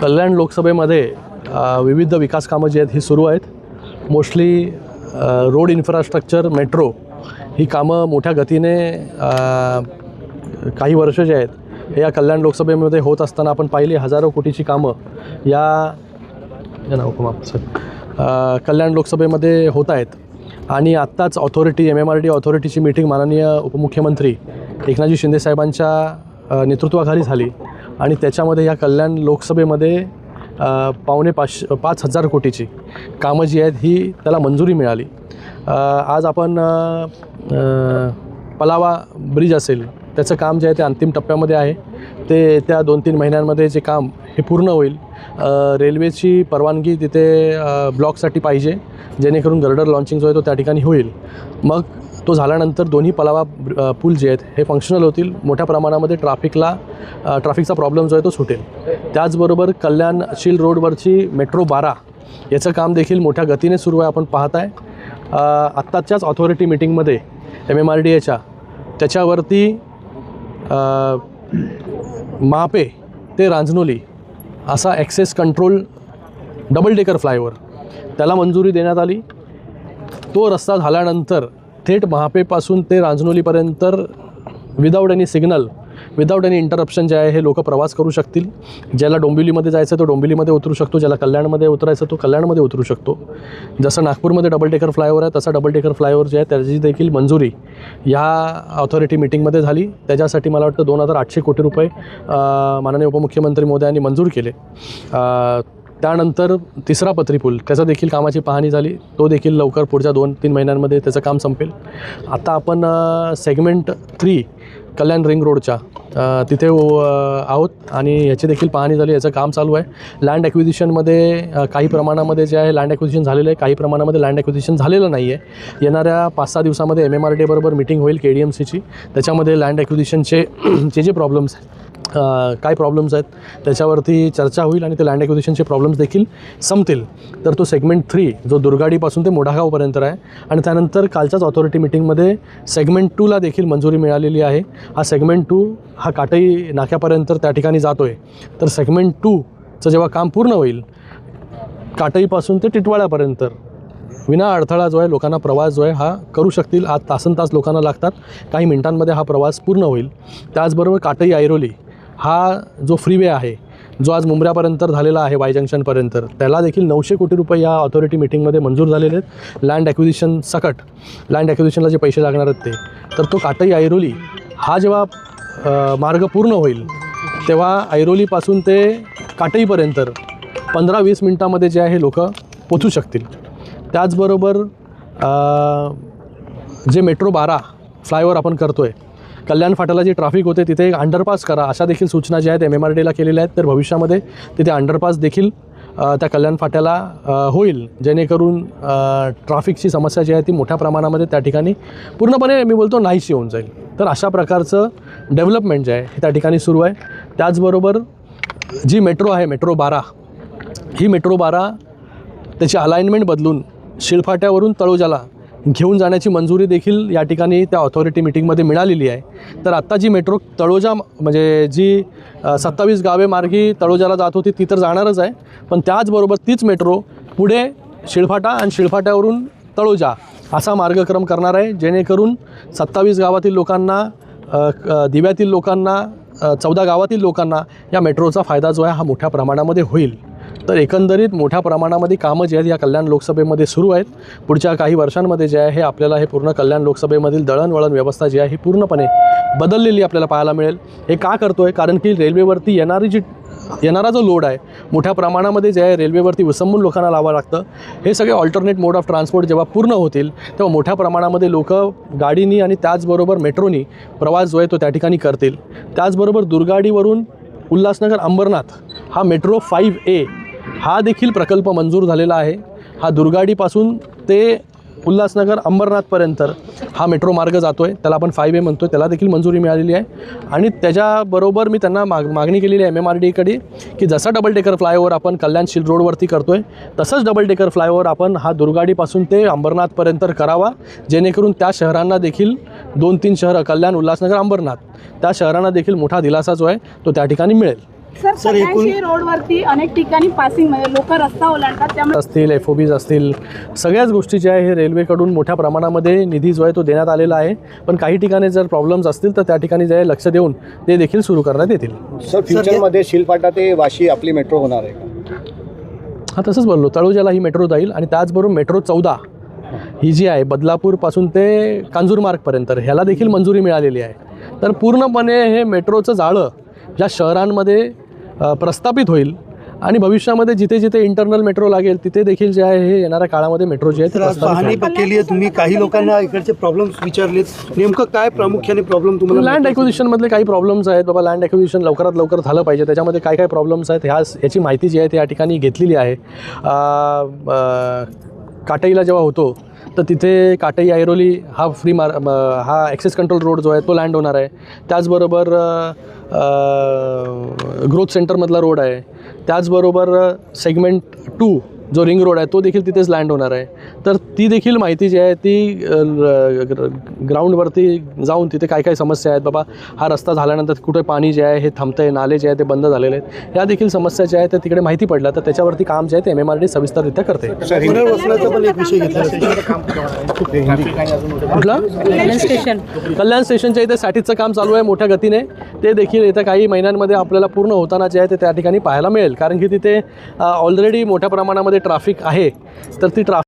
कल्याण लोकसभेमध्ये विविध विकास कामं जी आहेत ही सुरू आहेत. मोस्टली रोड इन्फ्रास्ट्रक्चर मेट्रो ही कामं मोठ्या गतीने काही वर्ष जे आहेत हे या कल्याण लोकसभेमध्ये होत असताना आपण पाहिली हजारो कोटीची कामं या नाव सर कल्याण लोकसभेमध्ये होत आहेत. आणि आत्ताच authority M M R D ऑथॉरिटीची meeting माननीय उपमुख्यमंत्री एकनाथजी शिंदेसाहेबांच्या नेतृत्वाखाली झाली. आणि त्याच्यामध्ये या कल्याण लोकसभेमध्ये पावणे पाच पाच हजार कोटीची कामं जी आहेत ही त्याला मंजुरी मिळाली. आज आपण पलावा ब्रिज असेल त्याचं काम जे आहे ते अंतिम टप्प्यामध्ये आहे. ते त्या दोन तीन महिन्यांमध्ये जे काम हे पूर्ण होईल. रेल्वेची परवानगी तिथे ब्लॉकसाठी पाहिजे जेणेकरून गर्डर लॉन्चिंग जो आहे तो त्या ठिकाणी होईल. मग तो झाल्यानंतर दोन्ही पलावा पूल जे आहेत हे फंक्शनल होतील. मोठ्या प्रमाणामध्ये ट्राफिकला ट्राफिकचा प्रॉब्लेम जो आहे तो सुटेल. त्याचबरोबर कल्याणशील रोडवरची मेट्रो बारा याचं काम देखील मोठ्या गतीने सुरू आहे आपण पाहत आहे आत्ताच्याच ऑथॉरिटी मिटिंगमध्ये एम एम आर डी एच्या त्याच्यावरती महापे ते रांजनोली असा access control double decker flyover त्याला मंजुरी देण्यात आली. तो रस्ता झाल्यानंतर थेट महापेपासून ते रांजनोलीपर्यंत without any signal without any interruption जे आहे हे लोक प्रवास करू शकतील. ज्याला डोंबिवलीमध्ये जायचं तो डोंबिवलीमध्ये उतरू शकतो. ज्याला कल्याणमध्ये उतरायचं तो कल्याणमध्ये उतरू शकतो. जसं नागपूरमध्ये डबल टेकर फ्लायओव्हर आहे तसा डबल टेकर फ्लायओव्हर जे आहे त्याची देखील मंजुरी ह्या ऑथॉरिटी मिटिंगमध्ये झाली. त्याच्यासाठी मला वाटतं दोन हजार आठशे कोटी रुपये माननीय उपमुख्यमंत्री मोदयांनी मंजूर केले. त्यानंतर तिसरा पत्री पूल त्याचा देखील कामाची पाहणी झाली. तो देखील लवकर पुढच्या दोन तीन महिन्यांमध्ये त्याचं काम संपेल. आता आपण सेगमेंट थ्री कल्याण रिंग रोडच्या तिथे आहोत आणि याची देखील पाहणी झाली याचं काम चालू आहे. लँड ॲक्विजिशनमध्ये काही प्रमाणामध्ये जे आहे लँड ॲक्विजिशन झालेलं आहे. काही प्रमाणामध्ये लँड ॲक्विजिशन झालेलं नाही आहे येणाऱ्या पाच सहा दिवसामध्ये एम एम आर डी बरोबर मिटिंग होईल के डी एम सीची त्याच्यामध्ये लँड ॲक्विजिशनचे जे जे प्रॉब्लेम्स आहेत काय प्रॉब्लेम्स आहेत त्याच्यावरती चर्चा होईल आणि ते लँड ॲक्विजिशनचे प्रॉब्लेम्स देखील संपतील. तर तो सेगमेंट थ्री जो दुर्गाडीपासून ते मोढागावपर्यंत आहे आणि त्यानंतर कालच्याच ऑथॉरिटी मिटिंगमध्ये सेगमेंट टूला देखील मंजुरी मिळालेली आहे. हा सेगमेंट टू हा काटई नाक्यापर्यंत त्या ठिकाणी जातो आहे तर सेगमेंट टूचं जेव्हा काम पूर्ण होईल काटईपासून ते टिटवाळ्यापर्यंत विना अडथळा जो आहे लोकांना प्रवास जो आहे हा करू शकतील. आज तासन तास लोकांना लागतात. काही मिनिटांमध्ये हा प्रवास पूर्ण होईल. त्याचबरोबर काटई ऐरोली हा जो फ्रीवे आहे जो आज मुंबऱ्यापर्यंत झालेला आहे वाय जंक्शनपर्यंत त्याला देखील नऊशे कोटी रुपये या ऑथॉरिटी मिटिंगमध्ये मंजूर झालेले आहेत. लँड ॲक्विजिशन सकट लँड ॲक्विजिशनला जे पैसे लागणार आहेत ते तर तो काटई ऐरोली हा जेव्हा मार्ग पूर्ण होईल तेव्हा ऐरोलीपासून ते काटईपर्यंत पंधरा वीस मिनटामध्ये जे आहे लोक पोचू शकतील. त्याचबरोबर जे मेट्रो बारा फ्लायओव्हर आपण करतो आहे कल्याण फाट्याला जी ट्रॅफिक होते तिथे एक अंडरपास करा अशा देखील सूचना ज्या आहेत एम एम आर डीला केलेल्या आहेत. तर भविष्यामध्ये तिथे अंडरपास देखील त्या कल्याण फाट्याला होईल. जेणेकरून ट्रॅफिकची समस्या जी आहे ती मोठ्या प्रमाणामध्ये त्या ठिकाणी पूर्णपणे मी बोलतो नाहीशी होऊन जाईल. तर अशा प्रकारचं डेव्हलपमेंट जे आहे हे त्या ठिकाणी सुरू आहे. त्याचबरोबर जी मेट्रो आहे मेट्रो बारा ही मेट्रो बारा त्याची अलाइनमेंट बदलून शिळफाट्यावरून तळोजाला घेऊन जाण्याची मंजुरी देखील या ठिकाणी त्या ऑथॉरिटी मिटिंगमध्ये मिळालेली आहे. तर आत्ता जी मेट्रो तळोजा म्हणजे जी सत्तावीस गावे मार्गी तळोजाला जात होती ती तर जाणारच आहे. पण त्याचबरोबर तीच मेट्रो पुढे शिळफाटा आणि शिळफाट्यावरून तळोजा असा मार्गक्रम करणार आहे. जेणेकरून सत्तावीस गावातील लोकांना क- दिव्यातील लोकांना चौदा गावातील लोकांना या मेट्रोचा फायदा जो आहे हा मोठ्या प्रमाणामध्ये होईल. तर एकंदरीत मोठ्या प्रमाणामध्ये कामं जे आहेत या कल्याण लोकसभेमध्ये सुरू आहेत. पुढच्या काही वर्षांमध्ये जे आहे हे आपल्याला हे पूर्ण कल्याण लोकसभेमधील दळणवळण व्यवस्था जी आहे ही पूर्णपणे बदललेली आपल्याला पाहायला मिळेल. हे का करतो आहे कारण की रेल्वेवरती येणारी जी येणारा जो लोड आहे मोठ्या प्रमाणामध्ये जे आहे रेल्वेवरती विसंबून लोकांना लावावं लागतं. हे सगळे ऑल्टरनेट मोड ऑफ ट्रान्सपोर्ट जेव्हा पूर्ण होतील तेव्हा मोठ्या प्रमाणामध्ये लोक गाडीनी आणि त्याचबरोबर मेट्रोनी प्रवास जो आहे तो त्या ठिकाणी करतील. त्याचबरोबर दुर्गाडीवरून उल्हासनगर अंबरनाथ हा मेट्रो फाईव्ह ए हा देखील प्रकल्प मंजूर झालेला आहे. हा दुर्गाडीपासून ते उल्हासनगर अंबरनाथपर्यंत हा मेट्रो मार्ग जातो आहे त्याला आपण फाय ए म्हणतो त्याला देखील मंजुरी मिळालेली आहे. आणि त्याच्याबरोबर मी त्यांना माग मागणी केलेली आहे एम एम आर डीकडे की जसा डबल डेकर फ्लायओव्हर आपण कल्याण शिल रोडवरती करतो आहे तसंच डबल डेकर फ्लायओव्हर आपण हा दुर्गाडीपासून ते अंबरनाथपर्यंत करावा. जेणेकरून त्या शहरांना देखील दोन तीन शहरं कल्याण उल्हासनगर अंबरनाथ त्या शहरांना देखील मोठा दिलासा जो आहे तो त्या ठिकाणी मिळेल. सर सर, एकूण- रोडवरती अनेक ठिकाणी पासिंग म्हणजे लोक रस्ता ओलांडतात त्यामुळे असतील एफ ओ बीज असतील सगळ्याच गोष्टी ज्या आहे हे रेल्वेकडून मोठ्या प्रमाणामध्ये निधी जो आहे तो देण्यात आलेला आहे. पण काही ठिकाणी जर प्रॉब्लेम्स असतील तर त्या ठिकाणी जे आहे लक्ष देऊन ते देखील सुरू करण्यात येतील. सर फ्युचरमध्ये शिलपाटा ते वाशी आपली मेट्रो होणार आहे का? हा तसंच बोललो. तळोजाला ही मेट्रो जाईल आणि त्याचबरोबर मेट्रो चौदा ही जी आहे बदलापूरपासून ते कांजूरमार्गपर्यंत ह्याला देखील मंजुरी मिळालेली आहे. तर पूर्णपणे हे मेट्रोचं जाळं ज्या शहरांमध्ये प्रस्थापित होईल. आणि भविष्यामध्ये जिथे जिथे इंटरनल मेट्रो लागेल तिथे देखील जे आहे हे येणाऱ्या काळामध्ये मेट्रो जी आहे पाहणी. केली आहे तुम्ही. काही लोकांना इकडचे प्रॉब्लेम्स विचारलेत. नेमकं काय प्रामुख्याने प्रॉब्लेम तुम्हाला लँड ॲक्विजिशनमधले काही प्रॉब्लेम्स आहेत. बाबा लँड ॲक्विजिशन लवकरात लवकर झालं पाहिजे. त्याच्यामध्ये काय काय प्रॉब्लेम्स आहेत ह्या याची माहिती जी आहे ती या ठिकाणी घेतलेली आहे. काटईला जेव्हा होतो तर तिथे काटई ऐरोली हा फ्री मार हा ॲक्सेस कंट्रोल रोड जो आहे तो लँड होणार आहे. त्याचबरोबर ग्रोथ सेंटरमधला रोड आहे. त्याचबरोबर सेगमेंट टू जो रिंग रोड आहे तो देखील तिथेच लँड होणार आहे. तर ती देखील माहिती जी आहे ती ग्राउंडवरती जाऊन तिथे काय काय समस्या आहेत बाबा हा रस्ता झाल्यानंतर कुठे पाणी जे आहे हे थांबतं आहे नाले जे आहे ते बंद झालेले आहेत. या देखील समस्या ज्या आहेत त्या तिकडे माहिती पडल्या तर त्याच्यावरती काम जे आहे ते एम एम आर डी सविस्तररित्या करते. पुनर्वसनाचा पण एक विषय घेतला. कुठला? कल्याण स्टेशनच्या इथे सॅटिसचं काम चालू आहे मोठ्या गतीने. ते देखील येत्या काही महिन्यांमध्ये आपल्याला पूर्ण होताना जे आहे ते त्या ठिकाणी पाहायला मिळेल. कारण की तिथे ऑलरेडी मोठ्या प्रमाणामध्ये ट्राफिक आहे तर ती ट्राफिक